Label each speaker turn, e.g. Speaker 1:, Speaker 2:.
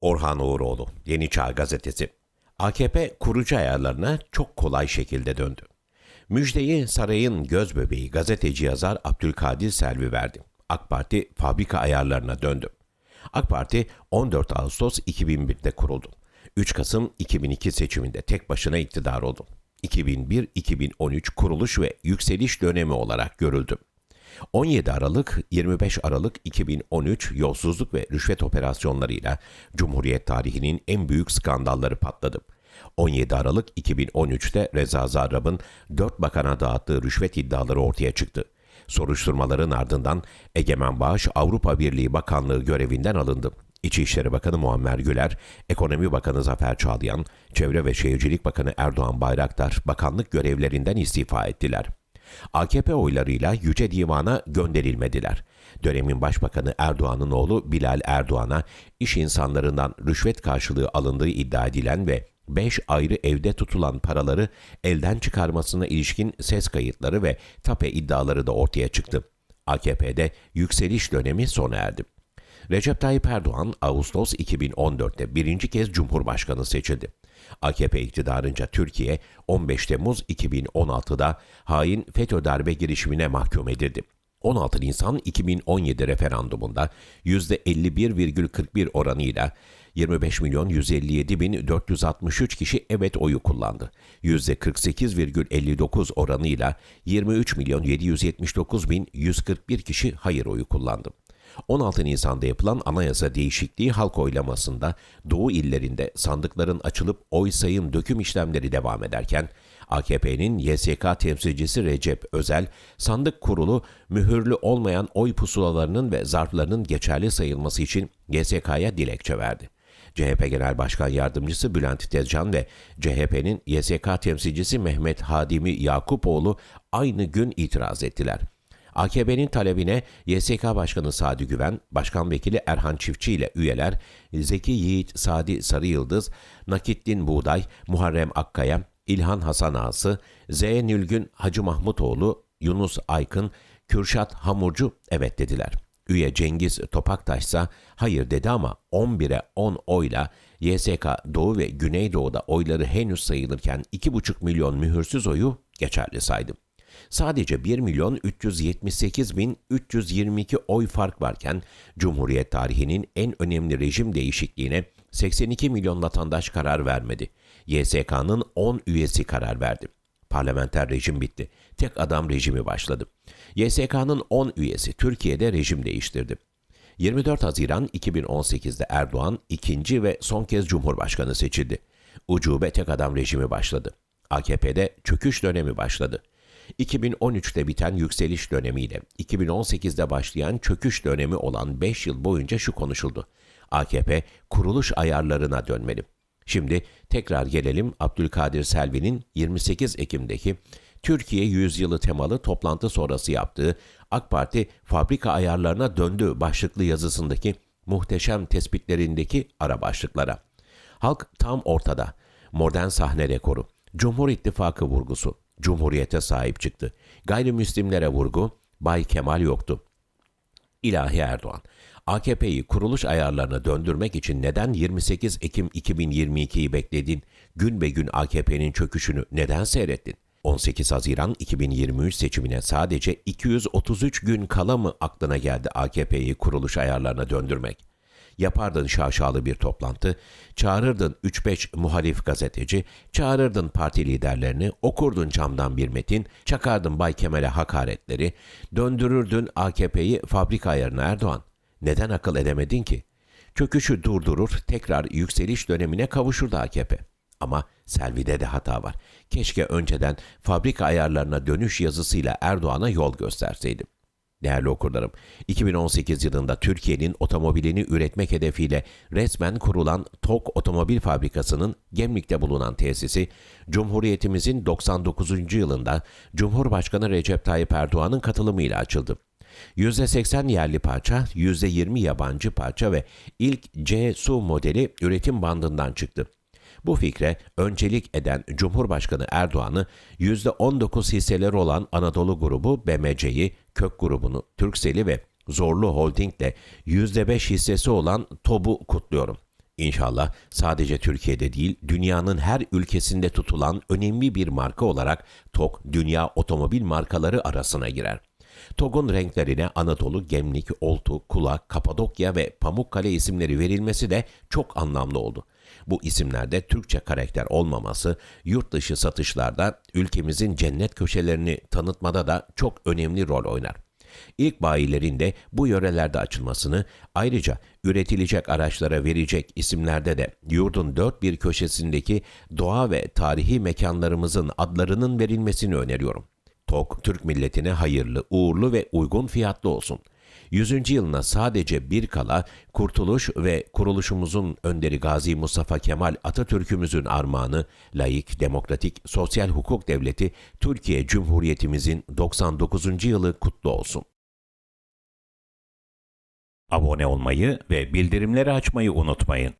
Speaker 1: Orhan Uğuroğlu, Yeni Çağ Gazetesi. AKP kurucu ayarlarına çok kolay şekilde döndü. Müjdeyi sarayın göz bebeği gazeteci yazar Abdülkadir Selvi verdi. AK Parti fabrika ayarlarına döndü. AK Parti 14 Ağustos 2001'de kuruldu. 3 Kasım 2002 seçiminde tek başına iktidar oldu. 2001-2013 kuruluş ve yükseliş dönemi olarak görüldü. 17 Aralık 25 Aralık 2013 yolsuzluk ve rüşvet operasyonlarıyla Cumhuriyet tarihinin en büyük skandalları patladı. 17 Aralık 2013'te Reza Zarrab'ın 4 bakana dağıttığı rüşvet iddiaları ortaya çıktı. Soruşturmaların ardından Egemen Bağış Avrupa Birliği Bakanlığı görevinden alındı. İçişleri Bakanı Muammer Güler, Ekonomi Bakanı Zafer Çağlayan, Çevre ve Şehircilik Bakanı Erdoğan Bayraktar bakanlık görevlerinden istifa ettiler. AKP oylarıyla Yüce Divan'a gönderilmediler. Dönemin Başbakanı Erdoğan'ın oğlu Bilal Erdoğan'a iş insanlarından rüşvet karşılığı alındığı iddia edilen ve 5 ayrı evde tutulan paraları elden çıkarmasına ilişkin ses kayıtları ve tape iddiaları da ortaya çıktı. AKP'de yükseliş dönemi sona erdi. Recep Tayyip Erdoğan Ağustos 2014'te birinci kez Cumhurbaşkanı seçildi. AKP iktidarınca Türkiye 15 Temmuz 2016'da hain FETÖ darbe girişimine mahkum edildi. 16 Nisan 2017 referandumunda %51,41 oranıyla 25 milyon 157 bin 463 kişi evet oyu kullandı. %48,59 oranıyla 23 milyon 779 bin 141 kişi hayır oyu kullandı. 16 Nisan'da yapılan anayasa değişikliği halk oylamasında Doğu illerinde sandıkların açılıp oy sayım döküm işlemleri devam ederken AKP'nin YSK temsilcisi Recep Özel, sandık kurulu mühürlü olmayan oy pusulalarının ve zarflarının geçerli sayılması için YSK'ya dilekçe verdi. CHP Genel Başkan Yardımcısı Bülent Tezcan ve CHP'nin YSK temsilcisi Mehmet Hadimi Yakupoğlu aynı gün itiraz ettiler. AKP'nin talebine YSK Başkanı Sadi Güven, Başkan Vekili Erhan Çiftçi ile üyeler Zeki Yiğit Sadi Sarıyıldız, Nakittin Buğday, Muharrem Akkaya, İlhan Hasan Ağası, Z. Nülgün Hacı Mahmutoğlu, Yunus Aykın, Kürşat Hamurcu evet dediler. Üye Cengiz Topaktaş ise hayır dedi ama 11'e 10 oyla YSK Doğu ve Güneydoğu'da oyları henüz sayılırken 2,5 milyon mühürsüz oyu geçerli saydı. Sadece 1 milyon 378 bin 322 oy fark varken Cumhuriyet tarihinin en önemli rejim değişikliğine 82 milyon vatandaş karar vermedi. YSK'nın 10 üyesi karar verdi. Parlamenter rejim bitti. Tek adam rejimi başladı. YSK'nın 10 üyesi Türkiye'de rejim değiştirdi. 24 Haziran 2018'de Erdoğan ikinci ve son kez Cumhurbaşkanı seçildi. Ucube tek adam rejimi başladı. AKP'de çöküş dönemi başladı. 2013'te biten yükseliş dönemiyle 2018'de başlayan çöküş dönemi olan 5 yıl boyunca şu konuşuldu. AKP kuruluş ayarlarına dönmeli. Şimdi tekrar gelelim Abdülkadir Selvi'nin 28 Ekim'deki Türkiye Yüzyılı temalı toplantı sonrası yaptığı AK Parti fabrika ayarlarına döndü başlıklı yazısındaki muhteşem tespitlerindeki ara başlıklara. Halk tam ortada. Modern sahne rekoru, Cumhur İttifakı vurgusu, Cumhuriyete sahip çıktı. Gayrimüslimlere vurgu, Bay Kemal yoktu. İlahi Erdoğan, AKP'yi kuruluş ayarlarına döndürmek için neden 28 Ekim 2022'yi bekledin? Gün be gün AKP'nin çöküşünü neden seyrettin? 18 Haziran 2023 seçimine sadece 233 gün kala mı aklına geldi AKP'yi kuruluş ayarlarına döndürmek? Yapardın şaşalı bir toplantı, çağırırdın 3-5 muhalif gazeteci, çağırırdın parti liderlerini, okurdun camdan bir metin, çakardın Bay Kemal'e hakaretleri, döndürürdün AKP'yi fabrika ayarına Erdoğan. Neden akıl edemedin ki? Çöküşü durdurur, tekrar yükseliş dönemine kavuşurdu AKP. Ama Selvi'de de hata var. Keşke önceden fabrika ayarlarına dönüş yazısıyla Erdoğan'a yol gösterseydim. Değerli okurlarım, 2018 yılında Türkiye'nin otomobilini üretmek hedefiyle resmen kurulan TOK Otomobil Fabrikası'nın Gemlik'te bulunan tesisi, Cumhuriyetimizin 99. yılında Cumhurbaşkanı Recep Tayyip Erdoğan'ın katılımıyla açıldı. %80 yerli parça, %20 yabancı parça ve ilk C-Su modeli üretim bandından çıktı. Bu fikre öncelik eden Cumhurbaşkanı Erdoğan'ı %19 hisseleri olan Anadolu grubu BMC'yi, Kök grubunu, Türksel'i ve Zorlu Holding'le %5 hissesi olan TOB'u kutluyorum. İnşallah sadece Türkiye'de değil, dünyanın her ülkesinde tutulan önemli bir marka olarak TOG, dünya otomobil markaları arasına girer. TOG'un renklerine Anadolu, Gemlik, Oltu, Kula, Kapadokya ve Pamukkale isimleri verilmesi de çok anlamlı oldu. Bu isimlerde Türkçe karakter olmaması, yurt dışı satışlarda ülkemizin cennet köşelerini tanıtmada da çok önemli rol oynar. İlk bayilerin de bu yörelerde açılmasını, ayrıca üretilecek araçlara verecek isimlerde de yurdun dört bir köşesindeki doğa ve tarihi mekanlarımızın adlarının verilmesini öneriyorum. TOK, Türk milletine hayırlı, uğurlu ve uygun fiyatlı olsun. 100. yılına sadece bir kala kurtuluş ve kuruluşumuzun önderi Gazi Mustafa Kemal Atatürk'ümüzün armağanı, layık, demokratik, sosyal hukuk devleti Türkiye Cumhuriyetimizin 99. yılı kutlu olsun.
Speaker 2: Abone olmayı ve bildirimleri açmayı unutmayın.